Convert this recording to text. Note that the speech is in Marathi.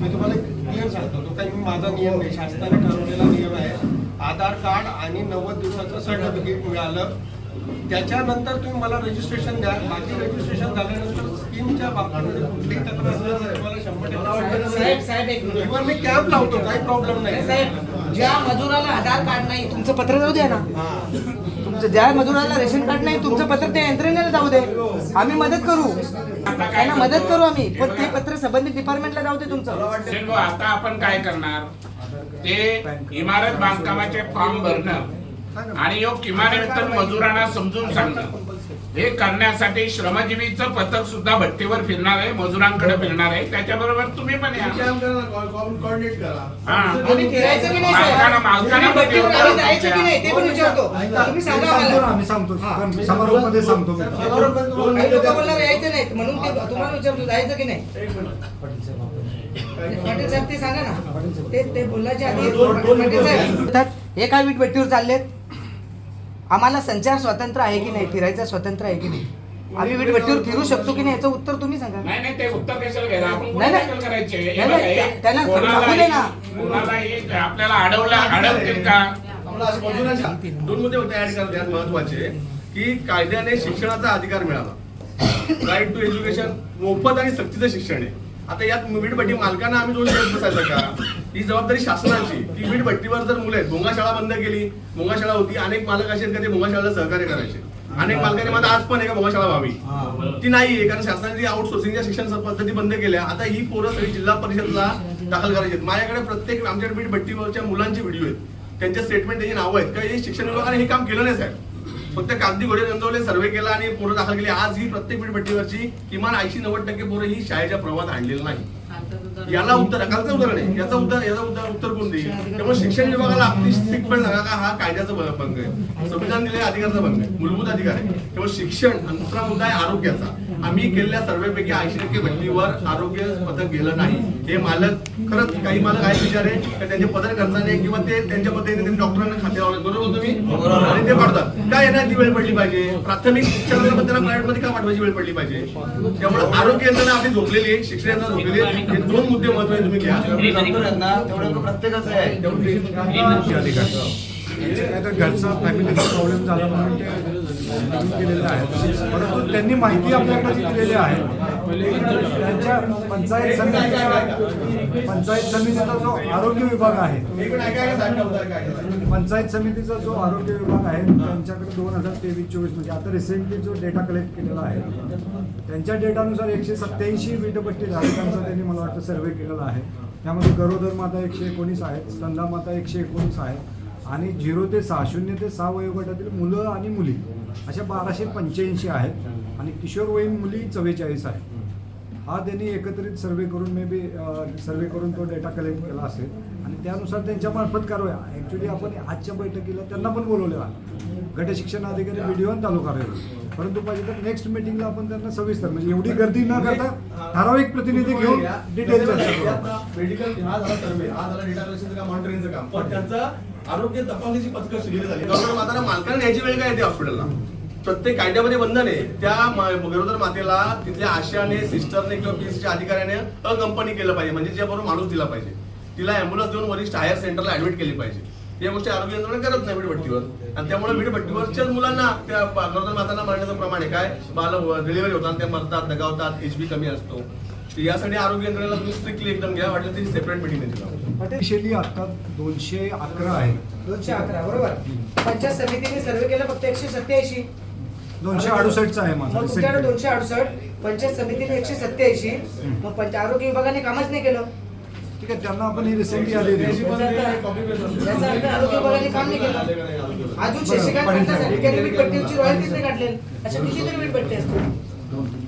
मी तुम्हाला क्लिअर सांगतो. तो काही माझा नियम नाही. शासनाने ठरवलेला नियम आहे. आधार कार्ड आणि नव्वद दिवसाचं सर्टिफिकेट मिळालं. त्याच्यानंतर तुम्ही मला रजिस्ट्रेशन द्या. बाकी रजिस्ट्रेशन झाल्यानंतर स्कीमच्या बाबतीमध्ये कुठलीही तक्रार शंभर टक्के मी कॅम्प लावतो. काही प्रॉब्लेम नाही, साहेब ज्या मजुराला आधार कार्ड नाही तुमचं पत्र जाऊ द्या ना. ज्या मजुराला रेशन कार्ड नाही तुमचं पत्र त्या यंत्रणेला जाऊ दे. आम्ही मदत करू. त्यांना मदत करू आम्ही. पण ते पत्र संबंधित डिपार्टमेंटला जाऊ दे तुमचं. आता आपण काय करणार? ते इमारत बांधकामाचे फॉर्म भरणं आणि योग किमान मजुरांना समजून सांगणं. हे करण्यासाठी श्रमजीवीचं पथक सुद्धा भट्टीवर फिरणार आहे मजुरांकडे फिरणार आहे. त्याच्याबरोबर तुम्ही पण या. कॉर्डिनेट करा. हा. जायचं की नाही ते पण विचारतो. तुम्ही सांगा सांगतो ना आम्हाला आम्ही सांगतो. पण समारोपामध्ये सांगतो. मी काही लोक बोलणार यायचं नाही म्हणून ते तुम्हाला विचारतो जायचं की नाही? पाटील साहेब ते सांगा ना. ते ते बोलायच्या आधी पाटील साहेब. हे काय वीट भट्टीवर चाललेत आम्हाला संचार स्वातंत्र्य आहे की नाही? फिरायचं स्वतंत्र आहे की नाही? आम्ही वीट भट्टीवर फिरू शकतो की नाही? याचं उत्तर तुम्ही सांगा. नाही नाही ते उत्तर कशाला घ्यायला? आपण नाही, गुन्हे नाही. दाखल करायचे? हे नाही, बघा, नाही, हे त्यांना कोणालाही- दाखवू दे ना. कोणालाही आपल्याला अडवलं अडवतील का? आम्हाला अशा मजुरांच्या दोन मुद्दे होते ऍड करतात महत्त्वाचे की कायद्याने शिक्षणाचा अधिकार मिळाला राईट टू एज्युकेशन मोफत आणि सक्तीचं शिक्षण आहे. आता यात वीटभट्टी मालकांना आम्ही दोन दिवस बसायचं का? ही जबाबदारी शासनाची. की वीटभट्टीवर जर मुलं आहेत भोंगा शाळा बंद केली भोंगा शाळा होती अनेक मालक असे ते भोंगा शाळेला सहकार्य करायचे. अनेक मालकांनी माझा आज पण आहे का भोंगा शाळा व्हावी ती नाहीये कारण शासनाने आउटसोर्सिंगच्या शिक्षण पद्धती बंद केल्या आता ही पोरं सगळी जिल्हा परिषदला दाखल करायची आहेत. माझ्याकडे प्रत्येक आमच्या बीट भट्टीवरच्या मुलांचे व्हिडिओ आहेत. त्यांचे स्टेटमेंट त्याची नावं आहेत. का हे शिक्षण विभागाने हे काम केलं नाही साहेब. फक्त कागदी घोडे नोंदवले सर्वे केला आणि पोरं दाखल केली. आज ही प्रत्येक बीट भट्टीवरची किमान ऐंशी नव्वद टक्के पोरं ही शाळेच्या प्रवाहात आणलेली नाही याला उत्तर कालचं उदाहरण नाही. याचा उत्तर याचा उत्तर उत्तर कोण देईल? त्यामुळे शिक्षण विभागाला अतिशय पण लागा का हा कायद्याचा भंग आहे. संविधान दिलेल्या अधिकाराचा भंग आहे. मूलभूत अधिकार आहे. त्यामुळे शिक्षण आणि दुसरा मुद्दा आहे आरोग्याचा. आम्ही केलेल्या सर्वेपैकी ऐंशी टक्के व्यक्तीवर आरोग्य पथक गेलं नाही. हे मालक खरंच काही मालक आहे विचार आहे त्यांचे पदर खर्चाने किंवा ते त्यांच्या पद्धतीने डॉक्टरांना खाते लावले. बरोबर तुम्ही? आणि ते पाडतात. काय येणार ती वेळ पडली पाहिजे? प्राथमिक शिक्षण पण मध्ये का पाठवायची वेळ पडली पाहिजे? त्यामुळे आरोग्य यंत्रणा आपली झोपलेली आहे शिक्षण यंत्रणा झोपलेली आहे. हे दोन मुद्दे महत्त्वाचे तुम्ही घ्या. काय तर घरचा फॅमिलीचा प्रॉब्लेम झाला म्हणून ते केलेलं आहे. परंतु त्यांनी माहिती आपल्याकडे दिलेली आहे. त्यांच्या पंचायत समितीच्या पंचायत समितीचा जो आरोग्य विभाग आहे पंचायत समितीचा जो आरोग्य विभाग आहे त्यांच्याकडे दोन हजार तेवीस चोवीस म्हणजे आता रिसेंटली जो डेटा कलेक्ट केलेला आहे त्यांच्या डेटानुसार एकशे सत्याऐंशी वीटपट्टी धारकांचा त्यांनी मला वाटतं सर्वे केलेला आहे. त्यामध्ये गरोदर माता एकशे एकोणीस आहेत स्तंदा माता एकशे एकोणीस आहेत आणि झिरो ते सहा शून्य ते सहा वयोगटातील मुलं आणि मुली अशा बाराशे पंच्याऐंशी आहेत. आणि किशोरवयीन मुली चव्वेचाळीस आहेत. हा त्यांनी एकत्रित सर्वे करून मे बी सर्वे करून तो डेटा कलेक्ट केला असेल. आणि त्यानुसार त्यांच्या मार्फत कारवाई. ॲक्च्युली आपण आजच्या बैठकीला त्यांना पण बोलवलेलं गट शिक्षण अधिकारी व्हिडिओ आणि तालुका रेल्वे परंतु पाहिजे तर नेक्स्ट मिटिंगला आपण त्यांना सविस्तर म्हणजे एवढी गर्दी न करता ठराविक प्रतिनिधी घेऊन डिटेल मेडिकल हा झाला सर्वे हा झाला डेटा कलेक्शनचं काम मॉनिटरिंगचं काम? पण त्यांचं आरोग्य तपासणीची पथकं शिकली झाली. गरोदर माताला मालकाने न्यायची वेळ काय येते हॉस्पिटलला प्रत्येक कायद्यामध्ये बंधन आहे. त्या गरोदर मातेला तिथल्या आशाने सिस्टरने किंवा पीएसच्या अधिकाऱ्याने अकंपनी केलं पाहिजे. म्हणजे ज्याबरोबर माणूस दिला पाहिजे. तिला अँब्युलन्स देऊन वरिष्ठ हायर सेंटरला ऍडमिट केली पाहिजे. या गोष्टी आरोग्य यंत्रणा करत नाही वीटभट्टीवर. आणि त्यामुळे वीटभट्टीवरच्याच मुलांना त्या गरोदर मातांना मरण्याचं प्रमाण आहे. काय? बाल डिलिव्हरी होतात त्या मरतात दगावतात एच बी कमी असतो. तर यासाठी आरोग्य यंत्रणेला तुम्ही स्ट्रिक्टली एकदम घ्या. वाटलं त्याची सेपरेट मिटिंग आता दोनशे अकरा आहे. दोनशे अकरा बरोबर. पंचायत समितीने सर्वे केला फक्त एकशे सत्याऐंशी. दोनशे अडुसष्टचा आहे माझा. तुमच्याकडे. दोनशे अडुसष्ट पंचायत समितीने एकशे सत्याऐंशी. मग पंच आरोग्य विभागाने कामच नाही केलं. ठीक आहे त्यांना आपण ही रिसेंटली आलेली आहे. याचा अर्थ आरोग्य विभागाने काम नाही केलं. अजून अशा कितीतरी वीट पट्टी असतात